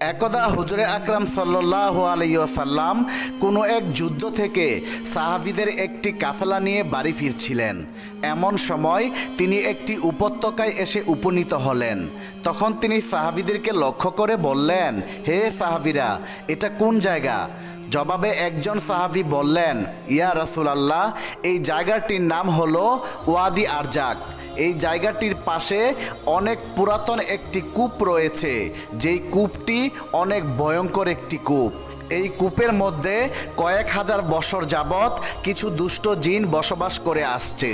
একদা হুজুরে আকরাম সাল্লাহ আলাইসাল্লাম কোনো এক যুদ্ধ থেকে সাহাবিদের একটি কাফেলা নিয়ে বাড়ি ফিরছিলেন। এমন সময় তিনি একটি উপত্যকায় এসে উপনীত হলেন। তখন তিনি সাহাবিদেরকে লক্ষ্য করে বললেন, হে সাহাবিরা, এটা কোন জায়গা? জবাবে একজন সাহাবি বললেন, ইয়া রাসূলাল্লাহ, এই জায়গাটির নাম হলো ওয়াদি আরজাক। এই জায়গাটির পাশে অনেক পুরাতন একটি কূপ রয়েছে। যেই কূপটি অনেক ভয়ঙ্কর একটি কূপ। এই কূপের মধ্যে কয়েক হাজার বছর যাবৎ কিছু দুষ্ট জিন বসবাস করে আসছে।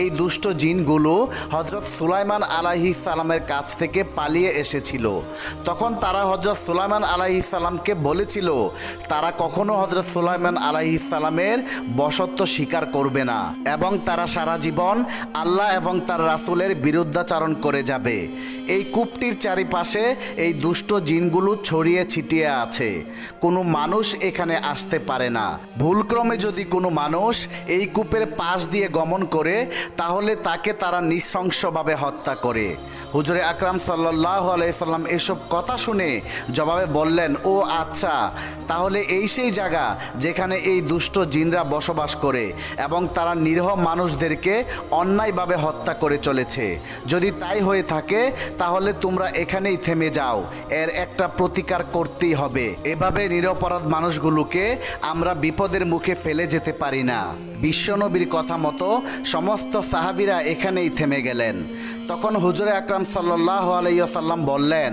এই দুষ্ট জিনগুলো হজরত সুলাইমান আলাহি সালামের কাছ থেকে পালিয়ে এসেছিল। তখন তারা হজরত সুলাইমান আলাহি সালামকে বলেছিল, তারা কখনো হজরত সুলাইমান আলাহি সালামের বসত্ব স্বীকার করবে না এবং তারা সারা জীবন আল্লাহ এবং তার রাসূলের বিরুদ্ধাচারণ করে যাবে। এই কূপটির চারিপাশে এই দুষ্ট জিনগুলো ছড়িয়ে ছিটিয়ে আছে। কোনো মানুষ এখানে আসতে পারে না। ভুলক্রমে যদি কোনো মানুষ এই কূপের পাশ দিয়ে গমন করে, তাহলে তাকে তারা নৃশংসভাবে হত্যা করে। হুজুরে আকরাম সাল্লাহ আলাইসাল্লাম এসব কথা শুনে জবাবে বললেন, ও আচ্ছা তাহলে এই সেই জায়গা যেখানে এই দুষ্ট জিনরা বসবাস করে এবং তারা নিরহ মানুষদেরকে অন্যায়ভাবে হত্যা করে চলেছে। যদি তাই হয়ে থাকে, তাহলে তোমরা এখানেই থেমে যাও। এর একটা প্রতিকার করতেই হবে। এভাবে নিরপরাধ মানুষগুলোকে আমরা বিপদের মুখে ফেলে যেতে পারি না। বিশ্বনবীর কথা মতো সমস্ত সাহাবিরা এখানেই থেমে গেলেন। তখন হুজুরে আকরাম সাল্লাহ আলাইসাল্লাম বললেন,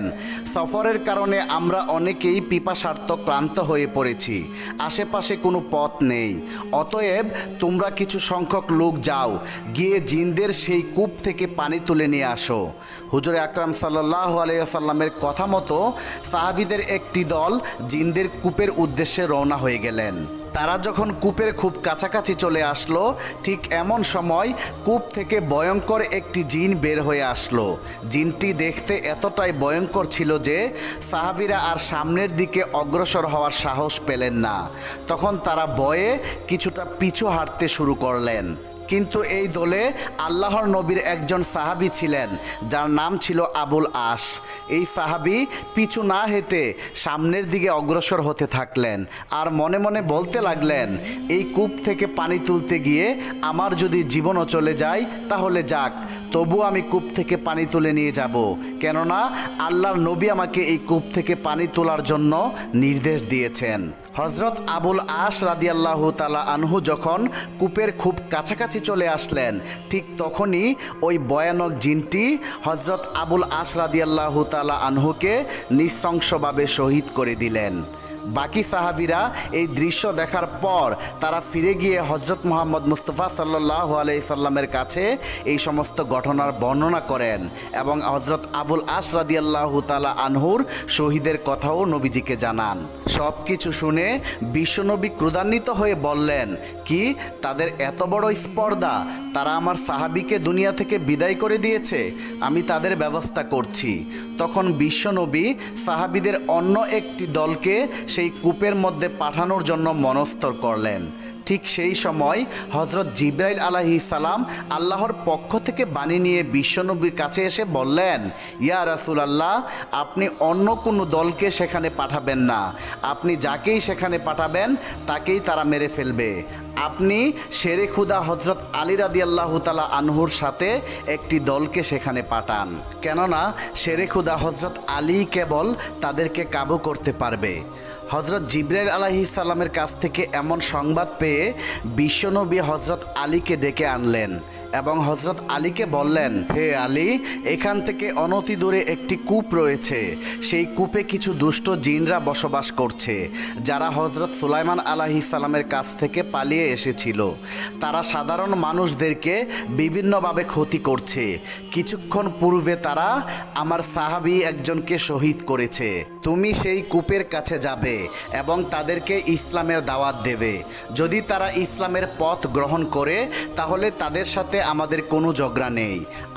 সফরের কারণে আমরা অনেকেই পিপাসার্থ ক্লান্ত হয়ে পড়েছি, আশেপাশে কোনো পথ নেই। অতএব তোমরা কিছু সংখ্যক লোক যাও, গিয়ে জিনদের সেই কূপ থেকে পানি তুলে নিয়ে আসো। হুজুরে আকরাম সাল্লাহ আলাইসাল্লামের কথা মতো সাহাবিদের একটি দল জিনদের কূপের উদ্দেশ্যে রওনা হয়ে গেলেন। তারা যখন কূপের খুব কাছাকাছি চলে আসলো, ঠিক এমন সময় কূপ থেকে ভয়ঙ্কর একটি জিন বের হয়ে আসলো। জিনটি দেখতে এতটাই ভয়ঙ্কর ছিল যে সাহাবিরা আর সামনের দিকে অগ্রসর হওয়ার সাহস পেলেন না। তখন তারা ভয়ে কিছুটা পিছু হাঁটতে শুরু করলেন। কিন্তু এই দলে আল্লাহর নবীর একজন সাহাবি ছিলেন, যার নাম ছিল আবুল আশ। এই সাহাবি পিছু না হেঁটে সামনের দিকে অগ্রসর হতে থাকলেন আর মনে মনে বলতে লাগলেন, এই কূপ থেকে পানি তুলতে গিয়ে আমার যদি জীবনও চলে যায়, তাহলে যাক তবু আমি কূপ থেকে পানি তুলে নিয়ে যাব। কেননা আল্লাহর নবী আমাকে এই কূপ থেকে পানি তোলার জন্য নির্দেশ দিয়েছেন। হজরত আবুল আশ রাদিয়াল্লাহু তালা আনহু যখন কূপের খুব কাছাকাছি চলে আসলেন। ঠিক তখনই ওই ভয়ানক জিনটি হজরত আবুল আসরাদিয়াল্লাহ তালা আনহুকে নৃশংসভাবে শহীদ করে দিলেন। বাকি সাহাবিরা এই দৃশ্য দেখার পর তারা ফিরে গিয়ে হজরত মোহাম্মদ মুস্তফা সাল্লাহ আলাইসাল্লামের কাছে এই সমস্ত ঘটনার বর্ণনা করেন এবং হজরত আবুল আশ রাদিয়াল্লাহু তালা আনহুর শহীদের কথাও নবীজিকে জানান। সব কিছু শুনে বিশ্বনবী ক্রুদান্বিত হয়ে বললেন, কি, তাদের এত বড় স্পর্ধা? তারা আমার সাহাবিকে দুনিয়া থেকে বিদায় করে দিয়েছে? আমি তাদের ব্যবস্থা করছি। তখন বিশ্বনবী সাহাবিদের অন্য একটি দলকে সেই কূপের মধ্যে পাঠানোর জন্য মনস্থর করলেন। ঠিক সেই সময় হজরত জিব্রাইল আলাহি সালাম আল্লাহর পক্ষ থেকে বাণী নিয়ে বিশ্বনবীর কাছে এসে বললেন, ইয়া রাসুল আল্লাহ আপনি অন্য কোনো দলকে সেখানে পাঠাবেন না। আপনি যাকেই সেখানে পাঠাবেন, তাকেই তারা মেরে ফেলবে। আপনি শেরে খুদা হজরত আলী রাদি আল্লাহ তালা আনহুর সাথে একটি দলকে সেখানে পাঠান। কেননা শেরে খুদা হজরত আলী কেবল তাদেরকে কাবু করতে পারবে। হজরত জিব্রাইল আলাহি সাল্লামের কাছ থেকে এমন সংবাদ পেয়ে বিশ্বনবী হজরত আলীকে ডেকে আনলেন। এবং হজরত আলীকে বললেন, হে আলী, এখান থেকে অনতি দূরে একটি কূপ রয়েছে। সেই কূপে কিছু দুষ্ট জিনরা বসবাস করছে, যারা হজরত সুলাইমান আলাহি সালামের কাছ থেকে পালিয়ে এসেছিল। তারা সাধারণ মানুষদেরকে বিভিন্নভাবে ক্ষতি করছে। কিছুক্ষণ পূর্বে তারা আমার সাহাবি একজনকে শহীদ করেছে। তুমি সেই কূপের কাছে যাবে এবং তাদেরকে ইসলামের দাওয়াত দেবে। যদি তারা ইসলামের পথ গ্রহণ করে, তাহলে তাদের সাথে আমাদের কোনো ঝগড়া নেই।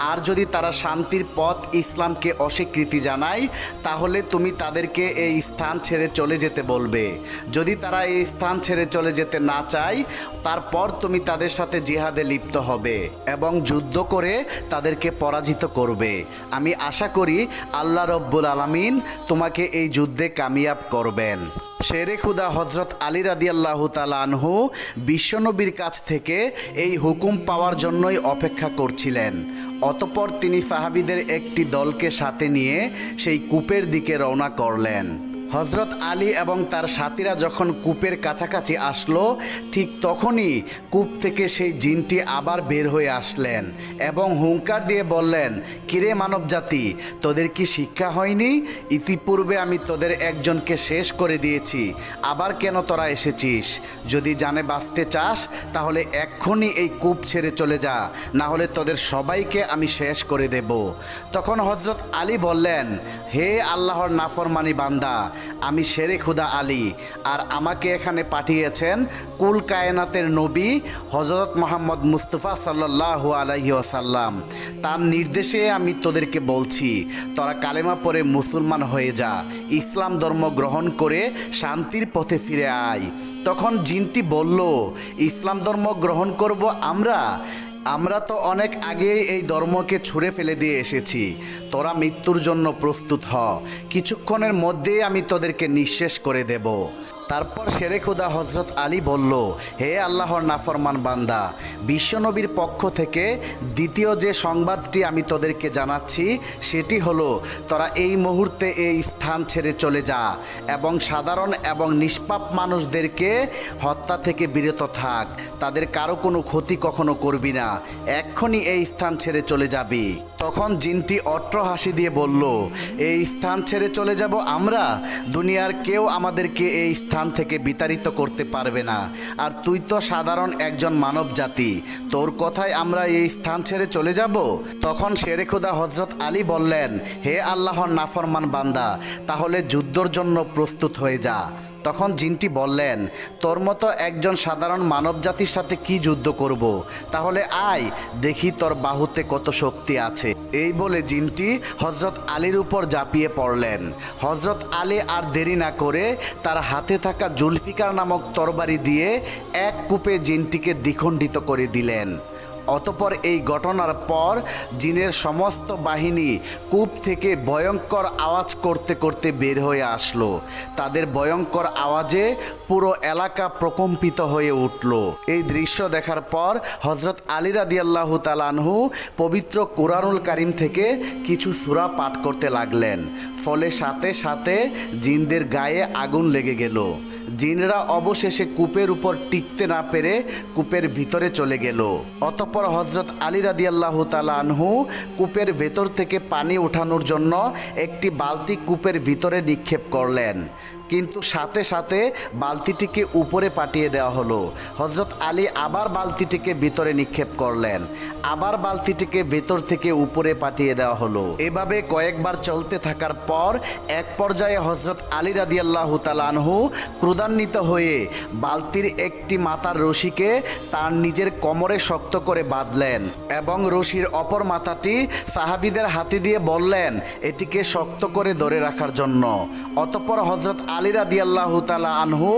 আর যদি তারা শান্তির পথ ইসলামকে অস্বীকৃতি জানায়, তাহলে তুমি তাদেরকে এই স্থান ছেড়ে চলে যেতে বলবে। যদি তারা এই স্থান ছেড়ে চলে যেতে না চায়, তারপর তুমি তাদের সাথে জিহাদে লিপ্ত হবে এবং যুদ্ধ করে তাদেরকে পরাজিত করবে। আমি আশা করি আল্লাহ রব্বুল আলমিন তোমাকে এই যুদ্ধে কামিয়াব করবেন। শেরে খুদা হজরত আলী রাদিয়াল্লাহ তালা আনহু বিশ্বনবীর কাছ থেকে এই হুকুম পাওয়ার জন্যই অপেক্ষা করছিলেন। অতপর তিনি সাহাবিদের একটি দলকে সাথে নিয়ে সেই কূপের দিকে রওনা করলেন। হজরত আলী এবং তার সাথীরা যখন কূপের কাছাকাছি আসলো, ঠিক তখনই কূপ থেকে সেই জিনটি আবার বের হয়ে আসলেন এবং হুঙ্কার দিয়ে বললেন, কিরে মানব জাতি তোদের কি শিক্ষা হয়নি? ইতিপূর্বে আমি তোদের একজনকে শেষ করে দিয়েছি, আবার কেন তোরা এসেছিস? যদি জানে বাঁচতে চাস, তাহলে এক্ষুনি এই কূপ ছেড়ে চলে যা না হলে তোদের সবাইকে আমি শেষ করে দেব। তখন হজরত আলী বললেন, হে আল্লাহর নাফরমানি বান্দা আমি শেরে খুদা আলী। আর আমাকে এখানে পাঠিয়েছেন কুল কায়নাতের নবী হজরত মোহাম্মদ মুস্তফা সাল্লাহু আলাইহি ওয়াসাল্লাম। তার নির্দেশে আমি তোদেরকে বলছি, তোরা কালেমা পরে মুসলমান হয়ে যা, ইসলাম ধর্ম গ্রহণ করে শান্তির পথে ফিরে আয়। তখন জিনটি বলল, ইসলাম ধর্ম গ্রহণ করব আমরা? আমরা তো অনেক আগেই এই ধর্মকে ছুঁড়ে ফেলে দিয়ে এসেছি। তোরা মৃত্যুর জন্য প্রস্তুত হ। কিছুক্ষণের মধ্যেই আমি তোদেরকে নিঃশেষ করে দেব। তারপর শেরে খুদা হজরত আলী বলল, হে আল্লাহর নাফরমান বান্দা, বিশ্বনবীর পক্ষ থেকে দ্বিতীয় যে সংবাদটি আমি তোদেরকে জানাচ্ছি, সেটি হলো, তোরা এই মুহূর্তে এই স্থান ছেড়ে চলে যা এবং সাধারণ এবং নিষ্পাপ মানুষদেরকে হত্যা থেকে বিরত থাক। তাদের কারও কোনো ক্ষতি কখনো করবি না। এক্ষুনি এই স্থান ছেড়ে চলে যাবি। তখন জিনটি অট্র হাসি দিয়ে বলল, এই স্থান ছেড়ে চলে যাব আমরা? দুনিয়ার কেউ আমাদেরকে এই স্থান থেকে বিতাড়িত করতে পারবে না। আর তুই তো সাধারণ একজন মানব জাতি তোর কথায় আমরা এই স্থান ছেড়ে চলে যাব? তখন শেরে খুদা হজরত আলী বললেন, হে আল্লাহর নাফরমান বান্দা, তাহলে যুদ্ধর জন্য প্রস্তুত হয়ে যা। তখন জিনটি বললেন, তোর মতো একজন সাধারণ মানব জাতির সাথে কি যুদ্ধ করব। তাহলে আয়, দেখি তোর বাহুতে কত শক্তি আছে। এই বলে জিনটি হজরত আলীর উপর ঝাঁপিয়ে পড়লেন। হজরত আলী আর দেরি না করে তার হাতে থাকা জুলফিকার নামক তরবারি দিয়ে এক কূপে জিনটিকে দ্বিখণ্ডিত করে দিলেন। অতপর এই ঘটনার পর জিনের সমস্ত বাহিনী কূপ থেকে ভয়ঙ্কর আওয়াজ করতে করতে বের হয়ে আসলো। তাদের ভয়ঙ্কর আওয়াজে পুরো এলাকা প্রকম্পিত হয়ে উঠল। এই দৃশ্য দেখার পর হজরত আলী রাদিয়াল্লাহ তালানহু পবিত্র কোরআনুল কারিম থেকে কিছু সূরা পাঠ করতে লাগলেন। ফলে সাথে সাথে জিনদের গায়ে আগুন লেগে গেল। জিনরা অবশেষে কূপের উপর টিকতে না পেরে কূপের ভিতরে চলে গেল। অতঃপর হজরত আলী রাদিয়াল্লাহু তালা আনহু কূপের ভেতর থেকে পানি ওঠানোর জন্য একটি বালতি কূপের ভিতরে নিক্ষেপ করলেন। কিন্তু সাথে সাথে বালতিটিকে উপরে পাঠিয়ে দেওয়া হলো। হজরত আলী আবার বালতিটিকে ভিতরে নিক্ষেপ করলেন। আবার বালতিটিকে ভেতর থেকে উপরে পাঠিয়ে দেওয়া হলো। এভাবে কয়েকবার চলতে থাকার পর এক পর্যায়ে হজরত আলী রাদিয়াল্লাহ তালানহু ক্রুদান্বিত হয়ে বালতির একটি মাথার রশিকে তার নিজের কোমরে শক্ত করে বাঁধলেন এবং রশির অপর মাথাটি সাহাবিদের হাতে দিয়ে বললেন, এটিকে শক্ত করে ধরে রাখার জন্য। অতঃপর হজরত আলী রাদিয়াল্লাহ তালা আনহু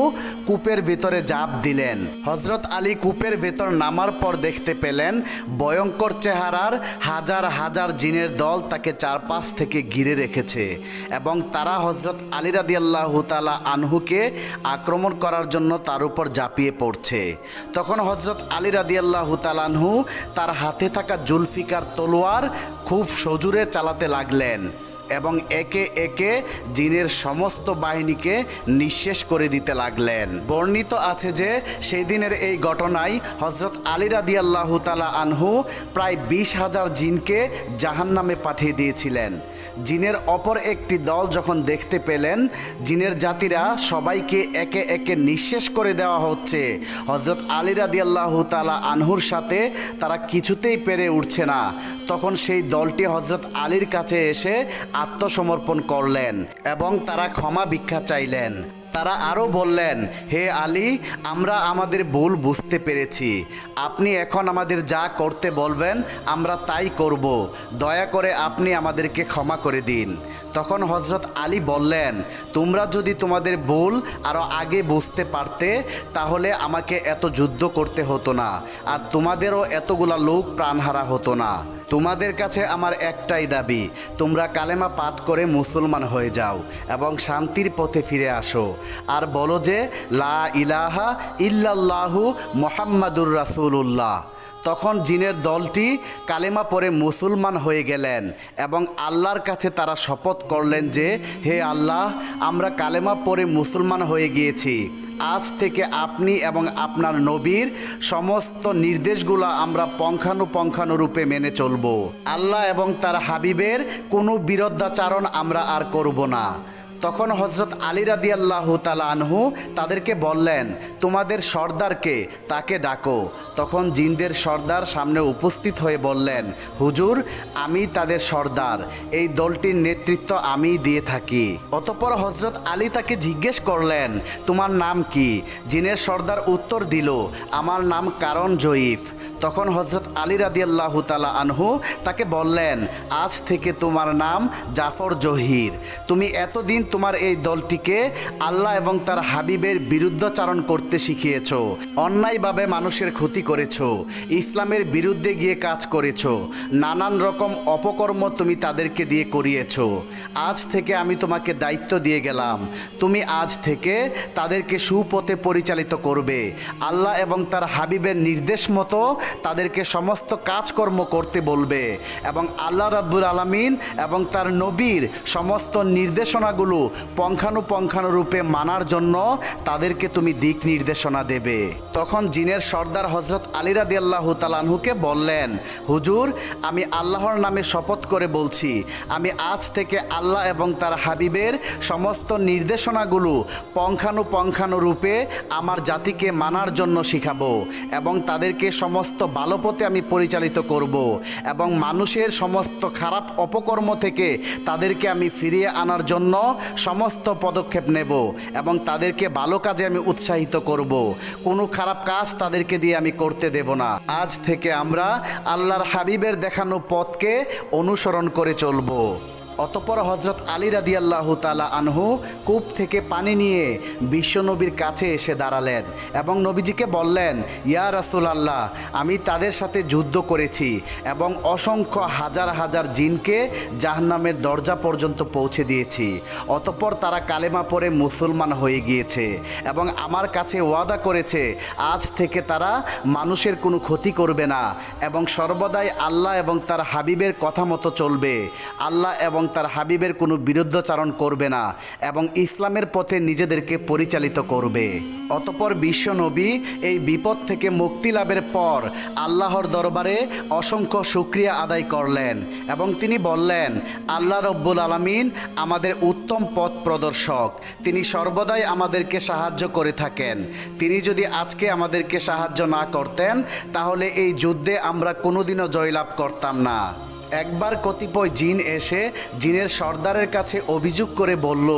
কূপের ভিতরে জাপ দিলেন। হজরত আলী কূপের ভেতর নামার পর দেখতে পেলেন, ভয়ঙ্কর চেহারার হাজার হাজার জিনের দল তাকে চারপাশ থেকে ঘিরে রেখেছে এবং তারা হজরত আলী রাদিয়াল্লাহ তালা আনহুকে আক্রমণ করার জন্য তার উপর ঝাঁপিয়ে পড়ছে। তখন হজরত আলী রাদিয়াল্লাহ তালানহু তার হাতে থাকা জুলফিকার তলোয়ার খুব সজুরে চালাতে লাগলেন। এবং একে একে জিনের সমস্ত বাহিনীকে নিঃশেষ করে দিতে লাগলেন। বর্ণিত আছে যে সেই দিনের এই ঘটনায় হজরত আলী রাদি আল্লাহ তালা আনহু প্রায় বিশ হাজার জিনকে জাহান নামে পাঠিয়ে দিয়েছিলেন। জিনের অপর একটি দল যখন দেখতে পেলেন, জিনের জাতিরা সবাইকে একে একে নিঃশেষ করে দেওয়া হচ্ছে। হজরত আলী রাদি আল্লাহ তালা আনহুর সাথে তারা কিছুতেই পেরে উঠছে না। তখন সেই দলটি হজরত আলীর কাছে এসে আত্মসমর্পণ করলেন এবং তারা ক্ষমা ভিক্ষা চাইলেন। তারা আরও বললেন, হে আলী, আমরা আমাদের ভুল বুঝতে পেরেছি। আপনি এখন আমাদের যা করতে বলবেন, আমরা তাই করব। দয়া করে আপনি আমাদেরকে ক্ষমা করে দিন। তখন হজরত আলী বললেন, তোমরা যদি তোমাদের ভুল আরও আগে বুঝতে পারতে, তাহলে আমাকে এত যুদ্ধ করতে হতো না, আর তোমাদেরও এতগুলা লোক প্রাণহারা হতো না। তোমাদের কাছে আমার একটাই দাবি, তোমরা কালেমা পাঠ করে মুসলমান হয়ে যাও এবং শান্তির পথে ফিরে আসো। আর বলো যে, লা ইলাহা ইল্লাল্লাহু মোহাম্মদুর রাসূলুল্লাহ। তখন জিনের দলটি কালেমা পরে মুসলমান হয়ে গেলেন এবং আল্লাহর কাছে তারা শপথ করলেন যে, হে আল্লাহ, আমরা কালেমা পরে মুসলমান হয়ে গিয়েছি। আজ থেকে আপনি এবং আপনার নবীর সমস্ত নির্দেশগুলো আমরা পঙ্খানুপঙ্খানুরূপে মেনে চলব। আল্লাহ এবং তার হাবিবের কোনো বিরোধাচারণ আমরা আর করব না। তখন হজরত আলী রাদি আল্লাহ তালা আনহু তাদেরকে বললেন, তোমাদের সর্দারকে তাকে ডাকো। তখন জিনদের সর্দার সামনে উপস্থিত হয়ে বললেন, হুজুর, আমি তাদের সর্দার। এই দলটির নেতৃত্ব আমি দিয়ে থাকি। অতপর হজরত আলী তাকে জিজ্ঞেস করলেন, তোমার নাম কি? জিনের সর্দার উত্তর দিল, আমার নাম কারণ জয়ীফ। তখন হজরত আলী রাদি আল্লাহ তালা আনহু তাকে বললেন, আজ থেকে তোমার নাম জাফর জহির। তুমি এতদিন তোমার এই দলটিকে আল্লাহ এবং তার হাবিবের বিরুদ্ধাচারণ করতে শিখিয়েছ, অন্যায়ভাবে মানুষের ক্ষতি করেছ, ইসলামের বিরুদ্ধে গিয়ে কাজ করেছ, নানান রকম অপকর্ম তুমি তাদেরকে দিয়ে করিয়েছ। আজ থেকে আমি তোমাকে দায়িত্ব দিয়ে গেলাম। তুমি আজ থেকে তাদেরকে সুপথে পরিচালিত করবে। আল্লাহ এবং তার হাবিবের নির্দেশ মতো তাদেরকে সমস্ত কাজকর্ম করতে বলবে এবং আল্লাহ রাব্বুল আলামিন এবং তার নবীর সমস্ত নির্দেশনাগুলো পঙ্খানুপঙ্খানুরূপে মানার জন্য তাদেরকে তুমি দিক নির্দেশনা দেবে। তখন জিনের সর্দার হজরত আলিরাদি আল্লাহ তালানহুকে বললেন, হুজুর, আমি আল্লাহর নামে শপথ করে বলছি, আমি আজ থেকে আল্লাহ এবং তার হাবিবের সমস্ত নির্দেশনাগুলো পঙ্খানুপঙ্খানুরূপে আমার জাতিকে মানার জন্য শিখাবো এবং তাদেরকে সমস্ত ভালো পথে আমি পরিচালিত করব এবং মানুষের সমস্ত খারাপ অপকর্ম থেকে তাদেরকে আমি ফিরিয়ে আনার জন্য সমস্ত পদক্ষেপ নেব এবং তাদেরকে ভালো কাজে আমি উৎসাহিত করব। কোনো খারাপ কাজ তাদেরকে দিয়ে আমি করতে দেব না। আজ থেকে আমরা আল্লাহর হাবিবের দেখানো পথকে অনুসরণ করে চলবো। অতপর হজরত আলী আল্লাহ তালা আনহু কূপ থেকে পানি নিয়ে বিশ্বনবীর কাছে এসে দাঁড়ালেন এবং নবীজিকে বললেন, ইয়া রাসুল আল্লাহ আমি তাদের সাথে যুদ্ধ করেছি এবং অসংখ্য হাজার হাজার জিনকে জাহান্নামের দরজা পর্যন্ত পৌঁছে দিয়েছি। অতপর তারা কালেমা পরে মুসলমান হয়ে গিয়েছে এবং আমার কাছে ওয়াদা করেছে, আজ থেকে তারা মানুষের কোনো ক্ষতি করবে না এবং সর্বদাই আল্লাহ এবং তার হাবিবের কথা মতো চলবে। আল্লাহ এবং তার হাবিবের কোনো বিরুদ্ধাচারণ করবে না এবং ইসলামের পথে নিজেদেরকে পরিচালিত করবে। অতপর বিশ্বনবী এই বিপদ থেকে মুক্তি লাভের পর আল্লাহর দরবারে অসংখ্য শুক্রিয়া আদায় করলেন এবং তিনি বললেন, আল্লাহ রব্বুল আলমিন আমাদের উত্তম পথ প্রদর্শক। তিনি সর্বদাই আমাদেরকে সাহায্য করে থাকেন। তিনি যদি আজকে আমাদেরকে সাহায্য না করতেন, তাহলে এই যুদ্ধে আমরা কোনোদিনও জয়লাভ করতাম না। একবার কতিপয় জিন এসে জিনের সর্দারের কাছে অভিযোগ করে বলল,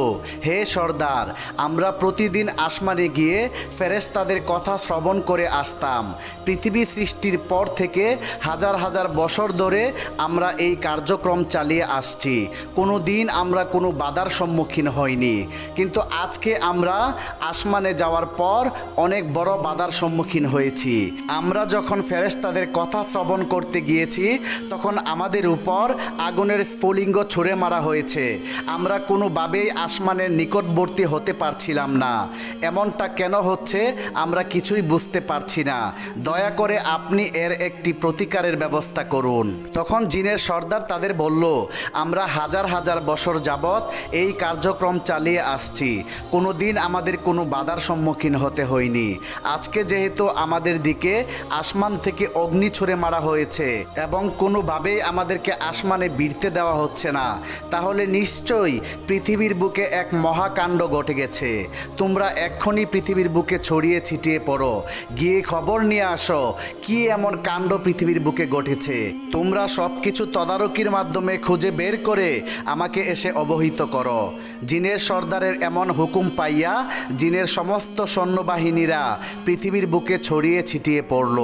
হে সর্দার, আমরা প্রতিদিন আসমানে গিয়ে ফেরেশতাদের কথা শ্রবণ করে আসতাম। পৃথিবী সৃষ্টির পর থেকে হাজার হাজার বছর ধরে আমরা এই কার্যক্রম চালিয়ে আসছি। কোনো দিন আমরা কোনো বাধার সম্মুখীন হইনি। কিন্তু আজকে আমরা আসমানে যাওয়ার পর অনেক বড় বাধার সম্মুখীন হয়েছি। আমরা যখন ফেরেশতাদের কথা শ্রবণ করতে গিয়েছি, তখন আমাদের উপর আগুনের স্ফুলিঙ্গ ছুঁড়ে মারা হয়েছে। আমরা কোনোভাবেই আসমানের নিকটবর্তী হতে পারছিলাম না। এমনটা কেন হচ্ছে আমরা কিছুই বুঝতে পারছি না। দয়া করে আপনি এর একটি প্রতিকারের ব্যবস্থা করুন। তখন জিনের সর্দার তাদের বলল, আমরা হাজার হাজার বছর যাবৎ এই কার্যক্রম চালিয়ে আসছি। কোনো দিন আমাদের কোনো বাধার সম্মুখীন হতে হয়নি। আজকে যেহেতু আমাদের দিকে আসমান থেকে অগ্নি ছুঁড়ে মারা হয়েছে এবং কোনোভাবেই আমাদের আমাদেরকে আসমানে বিড়তে দেওয়া হচ্ছে না। তাহলে নিশ্চয়ই পৃথিবীর বুকে এক মহাকাণ্ড ঘটে গেছে। তোমরা এক্ষুনি পৃথিবীর বুকে ছড়িয়ে ছিটিয়ে পড়ো। গিয়ে খবর নিয়ে আসো, কি এমন কাণ্ড পৃথিবীর বুকে ঘটেছে। তোমরা সব কিছু তদারকির মাধ্যমে খুঁজে বের করে আমাকে এসে অবহিত করো। জিনের সর্দারের এমন হুকুম পাইয়া, জিনের সমস্ত সৈন্যবাহিনীরা পৃথিবীর বুকে ছড়িয়ে ছিটিয়ে পড়ল।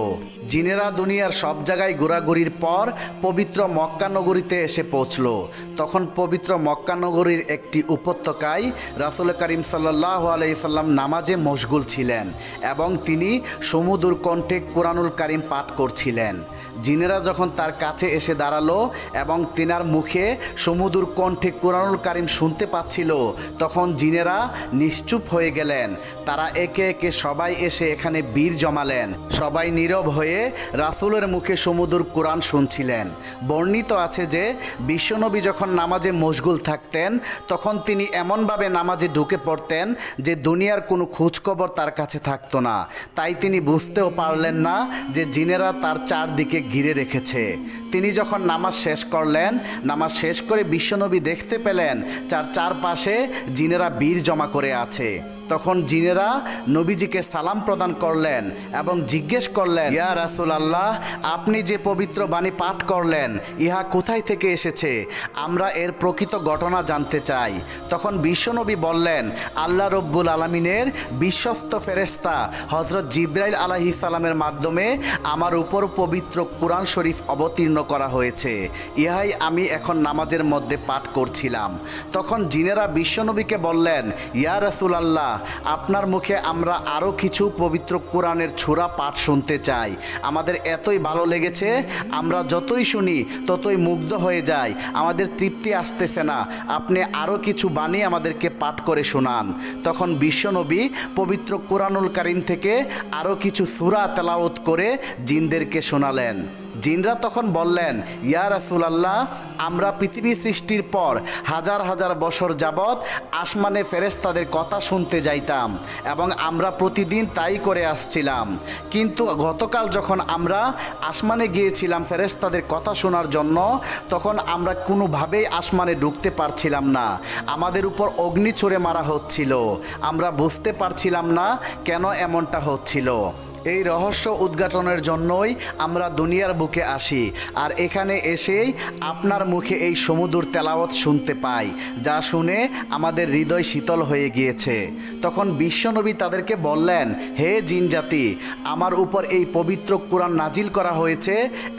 জিনেরা দুনিয়ার সব জায়গায় ঘোরাঘুরির পর পবিত্র মক্কা নগরীতে এসে পৌঁছল। তখন পবিত্র মক্কা নগরীর একটি উপত্যকায় রাসুল করিম সাল্লাহ আলাইসাল্লাম নামাজে মশগুল ছিলেন এবং তিনি সমুদুর কণ্ঠে কোরআনুল কারিম পাঠ করছিলেন। জিনেরা যখন তার কাছে এসে দাঁড়াল এবং তিনার মুখে সমুদুর কণ্ঠে কোরআনুল কারিম শুনতে পাচ্ছিল, তখন জিনেরা নিশ্চুপ হয়ে গেলেন। তারা একে একে সবাই এসে এখানে বীর জমালেন। সবাই নীরব হয়ে রাসুলের মুখে সমুদুর কোরআন শুনছিলেন। বর্ণিত আছে যে, বিশ্বনবী যখন নামাজে মশগুল থাকতেন, তখন তিনি এমনভাবে নামাজে ঢুকে পড়তেন যে দুনিয়ার কোনো খোঁজখবর তার কাছে থাকতো না। তাই তিনি বুঝতেও পারলেন না যে জিনেরা তার চারদিকে ঘিরে রেখেছে। তিনি যখন নামাজ শেষ করলেন, নামাজ শেষ করে বিশ্বনবী দেখতে পেলেন, চার চারপাশে জিনেরা বীর জমা করে আছে। তখন জিনেরা নবীজিকে সালাম প্রদান করলেন এবং জিজ্ঞেস করলেন, ইয়া রাসুল আল্লাহ আপনি যে পবিত্র বাণী পাঠ করলেন, ইহা কোথায় থেকে এসেছে? আমরা এর প্রকৃত ঘটনা জানতে চাই। তখন বিশ্বনবী বললেন, আল্লাহ রব্বুল আলমিনের বিশ্বস্ত ফেরেস্তা হজরত জিব্রাইল আলাহি সালামের মাধ্যমে আমার উপর পবিত্র কোরআন শরীফ অবতীর্ণ করা হয়েছে। ইহাই আমি এখন নামাজের মধ্যে পাঠ করছিলাম। তখন জিনেরা বিশ্বনবীকে বললেন, ইয়া রাসুল আল্লাহ আপনার মুখে আমরা আরও কিছু পবিত্র কোরআনের ছোড়া পাঠ শুনতে চাই। আমাদের এতই ভালো লেগেছে, আমরা যতই শুনি, ততই মুগ্ধ হয়ে যাই, আমাদের তৃপ্তি আসতেছে না। আপনি আরও কিছু বাণী আমাদেরকে পাঠ করে শোনান। তখন বিশ্বনবী পবিত্র কোরআনুল কারিম থেকে আরও কিছু সুরা তেলাওত করে জিনদেরকে শোনালেন। জিনরা তখন বললেন, ইয়া রাসুলাল্লাহ, আমরা পৃথিবী সৃষ্টির পর হাজার হাজার বছর যাবৎ আসমানে ফেরেশতাদের কথা শুনতে যাইতাম এবং আমরা প্রতিদিন তাই করে আসছিলাম। কিন্তু গতকাল যখন আমরা আসমানে গিয়েছিলাম ফেরেশতাদের কথা শোনার জন্য, তখন আমরা কোনোভাবেই আসমানে ঢুকতে পারছিলাম না। আমাদের উপর অগ্নি ছুড়ে মারা হচ্ছিল। আমরা বুঝতে পারছিলাম না কেন এমনটা হচ্ছিল। এই রহস্য উদ্ঘাটনের জন্যই আমরা দুনিয়ার বুকে আসি, আর এখানে এসেই আপনার মুখে এই সমুদ্র তেলাওয়াত শুনতে পাই, যা শুনে আমাদের হৃদয় শীতল হয়ে গিয়েছে। তখন বিশ্বনবী তাদেরকে বললেন, হে জিনজাতি আমার উপর এই পবিত্র কোরআন নাজিল করা হয়েছে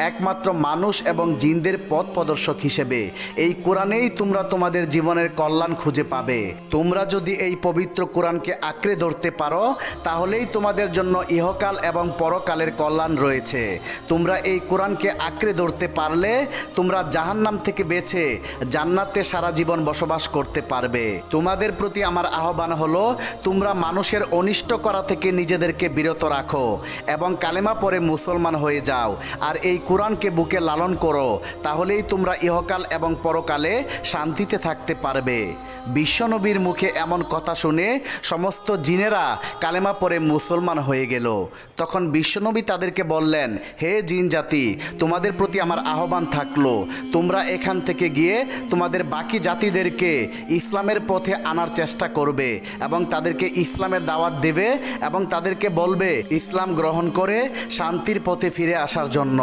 একমাত্র মানুষ এবং জিনদের পথ প্রদর্শক হিসেবে। এই কোরআনেই তোমরা তোমাদের জীবনের কল্যাণ খুঁজে পাবে। তোমরা যদি এই পবিত্র কোরআনকে আঁকড়ে ধরতে পারো, তাহলেই তোমাদের জন্য ইহকাল এবং পরকালের কল্যাণ রয়েছে। তোমরা এই কোরআনকে আঁকড়ে ধরতে পারলে, তোমরা জাহান্নাম থেকে বেছে জান্নাতে সারা জীবন বসবাস করতে পারবে। তোমাদের প্রতি আমার আহ্বান হলো, তোমরা মানুষের অনিষ্ট করা থেকে নিজেদেরকে বিরত রাখো এবং কালেমা পরে মুসলমান হয়ে যাও। আর এই কোরআনকে বুকে লালন করো, তাহলেই তোমরা ইহকাল এবং পরকালে শান্তিতে থাকতে পারবে। বিশ্বনবীর মুখে এমন কথা শুনে সমস্ত জিনেরা কালেমা পরে মুসলমান হয়ে গেল। তখন বিশ্বনবী তাদেরকে বললেন, হে জিন জাতি, তোমাদের প্রতি আমার আহ্বান থাকল। তোমরা এখান থেকে গিয়ে তোমাদের বাকি জাতিদেরকে ইসলামের পথে আনার চেষ্টা করবে এবং তাদেরকে ইসলামের দাওয়াত দেবে এবং তাদেরকে বলবে, ইসলাম গ্রহণ করে শান্তির পথে ফিরে আসার জন্য।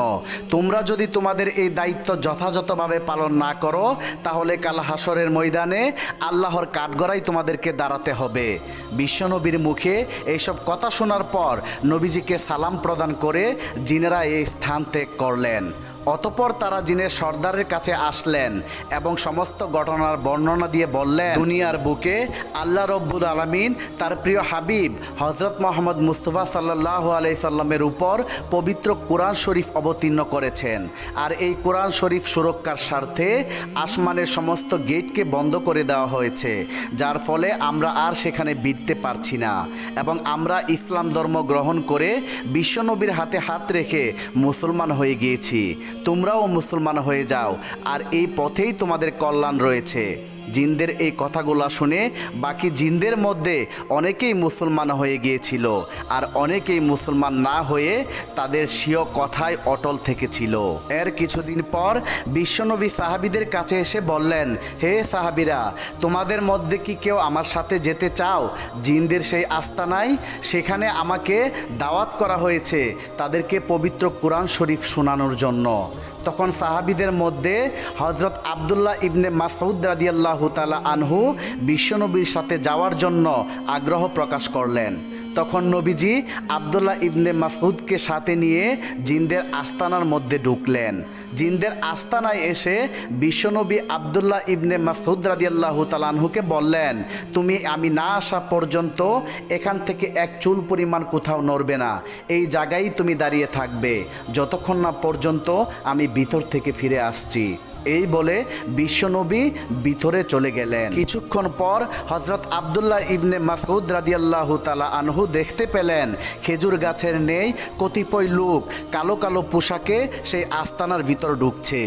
তোমরা যদি তোমাদের এই দায়িত্ব যথাযথভাবে পালন না করো, তাহলে কাল হাসরের ময়দানে আল্লাহর কাঠগড়াই তোমাদেরকে দাঁড়াতে হবে। বিশ্বনবীর মুখে এইসব কথা শোনার পর নবীজিকে সালাম প্রদান করে জিনেরা এই স্থান ত্যাগ করলেন। অতপর তারা জিনের সর্দারের কাছে আসলেন এবং সমস্ত ঘটনার বর্ণনা দিয়ে বললেন, দুনিয়ার বুকে আল্লাহ রব্বুল আলমিন তার প্রিয় হাবিব হজরত মোহাম্মদ মুস্তফা সাল্লাহ আলাই সাল্লামের উপর পবিত্র কোরআন শরীফ অবতীর্ণ করেছেন। আর এই কোরআন শরীফ সুরক্ষার স্বার্থে আসমানের সমস্ত গেটকে বন্ধ করে দেওয়া হয়েছে, যার ফলে আমরা আর সেখানে বিড়তে পারছি না এবং আমরা ইসলাম ধর্ম গ্রহণ করে বিশ্বনবীর হাতে হাত রেখে মুসলমান হয়ে গিয়েছি। তোমরাও মুসলমান হয়ে যাও আর এই পথেই তোমাদের কল্যাণ রয়েছে। জিনদের এই কথাগুলো শুনে বাকি জিনদের মধ্যে অনেকেই মুসলমান হয়ে গিয়েছিল আর অনেকেই মুসলমান না হয়ে তাদের স্বীয় কথায় অটল থেকেছিল। এর কিছুদিন পর বিশ্বনবী সাহাবিদের কাছে এসে বললেন, হে সাহাবিরা, তোমাদের মধ্যে কি কেউ আমার সাথে যেতে চাও? জিনদের সেই আস্তানায় সেখানে আমাকে দাওয়াত করা হয়েছে তাদেরকে পবিত্র কোরআন শরীফ শোনানোর জন্য। তখন সাহাবিদের মধ্যে হজরত আবদুল্লাহ ইবনে মাসউদ রাদিয়াল্লাহ তালা আনহু বিশ্বনবীর সাথে যাওয়ার জন্য আগ্রহ প্রকাশ করলেন। তখন নবীজি আবদুল্লাহ ইবনে মাসউদকে সাথে নিয়ে জিনদের আস্তানার মধ্যে ঢুকলেন। জিনদের আস্তানায় এসে বিশ্বনবী আবদুল্লাহ ইবনে মাসউদ রাদিয়াল্লাহ তালানহুকে বললেন, তুমি, আমি না আসা পর্যন্ত এখান থেকে এক চুল পরিমাণ কোথাও নড়বে না। এই জায়গায় তুমি দাঁড়িয়ে থাকবে। যতক্ষণ না পর্যন্ত আমি ভিতর থেকে ফিরে আসছি। এই বলে বিশ্বনবী ভিতরে চলে গেলেন। কিছুক্ষণ পর হজরত আবদুল্লাহ ইবনে মাসউদ রাদিয়াল্লাহ তালা আনহু দেখতে পেলেন, খেজুর গাছের নেই, কতিপয় লোক কালো কালো পোশাকে সেই আস্তানার ভিতর ঢুকছে।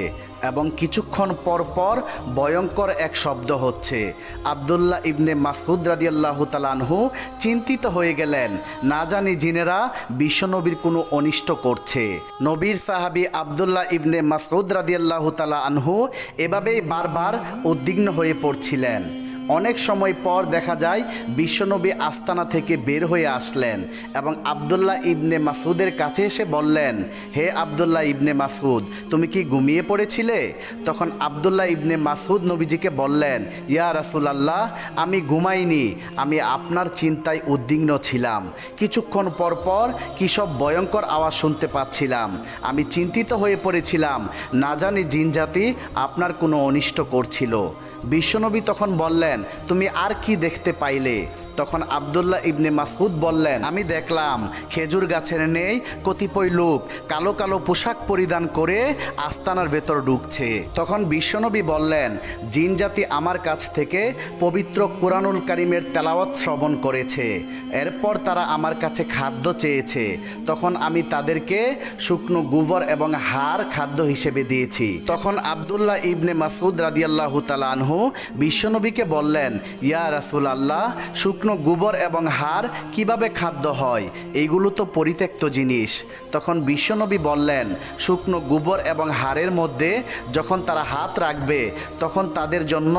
এবং কিছুক্ষণ পর পর ভয়ঙ্কর এক শব্দ হচ্ছে। আবদুল্লাহ ইবনে মাসুদ রাদিয়াল্লাহু তালানহু চিন্তিত হয়ে গেলেন। না জানি জিনেরা বিশ্বনবীর কোনো অনিষ্ট করছে। নবীর সাহাবি আবদুল্লাহ ইবনে মাসুদ রাদিয়াল্লাহু তালা আনহু এভাবেই বারবার উদ্বিগ্ন হয়ে পড়ছিলেন। অনেক সময় পর দেখা যায় বিশ্বনবী আস্তানা থেকে বের হয়ে আসলেন এবং আবদুল্লাহ ইবনে মাসুদের কাছে এসে বললেন, হে আবদুল্লাহ ইবনে মাসুদ তুমি কি ঘুমিয়ে পড়েছিলে? তখন আবদুল্লাহ ইবনে মাসুদ নবীজিকে বললেন, ইয়া রাসুলাল্লাহ, আমি ঘুমাইনি, আমি আপনার চিন্তায় উদ্বিগ্ন ছিলাম। কিছুক্ষণ পর পর কী সব ভয়ঙ্কর আওয়াজ শুনতে পাচ্ছিলাম। আমি চিন্তিত হয়ে পড়েছিলাম। না জানি জিনজাতি আপনার কোনো অনিষ্ট করছিল। বিশ্বনবী তখন বললেন, তুমি আর কি দেখতে পাইলে? তখন আবদুল্লাহ ইবনে মাসুদ বললেন, আমি দেখলাম, খেজুর গাছের নেই, কতিপয় লোক কালো কালো পোশাক পরিধান করে আস্তানার ভেতর ঢুকছে। তখন বিশ্বনবী বললেন, জিন জাতি আমার কাছ থেকে পবিত্র কোরআনুল কারিমের তেলাওয়াত শ্রবণ করেছে। এরপর তারা আমার কাছে খাদ্য চেয়েছে। তখন আমি তাদেরকে শুকনো গোবর এবং হাড় খাদ্য হিসেবে দিয়েছি। তখন আবদুল্লাহ ইবনে মাসুদ রাদিয়াল্লাহ তালা আনহু বিশ্বনবীকে বললেন, ইয়া রাসুল আল্লাহ শুকনো গোবর এবং হাড় কীভাবে খাদ্য হয়? এইগুলো তো পরিত্যক্ত জিনিস। তখন বিশ্বনবী বললেন, শুকনো গোবর এবং হাড়ের মধ্যে যখন তারা হাত রাখবে, তখন তাদের জন্য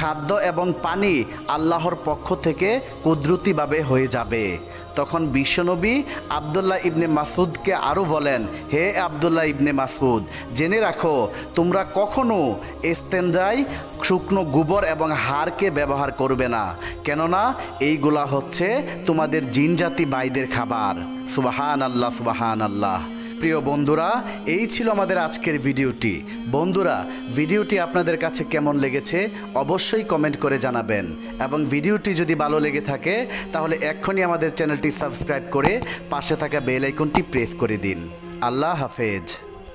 খাদ্য এবং পানি আল্লাহর পক্ষ থেকে কুদরতিভাবে হয়ে যাবে। তখন বিশ্বনবী আবদুল্লাহ ইবনে মাসুদকে আরও বলেন, হে আবদুল্লাহ ইবনে মাসুদ জেনে রাখো, তোমরা কখনো এস্তেঞ্জাই শুকনো গোবর এবং হাড়কে ব্যবহার করবে না। কেননা এইগুলা হচ্ছে তোমাদের জিনজাতি বাইদের খাবার। সুবাহান আল্লাহ সুবাহান আল্লাহ প্রিয় বন্ধুরা, এই ছিল আমাদের আজকের ভিডিওটি। বন্ধুরা, ভিডিওটি আপনাদের কাছে কেমন লেগেছে অবশ্যই কমেন্ট করে জানাবেন। এবং ভিডিওটি যদি ভালো লেগে থাকে, তাহলে এক্ষুনি আমাদের চ্যানেলটি সাবস্ক্রাইব করে পাশে থাকা বেল আইকনটি প্রেস করে দিন। আল্লাহ হাফেজ।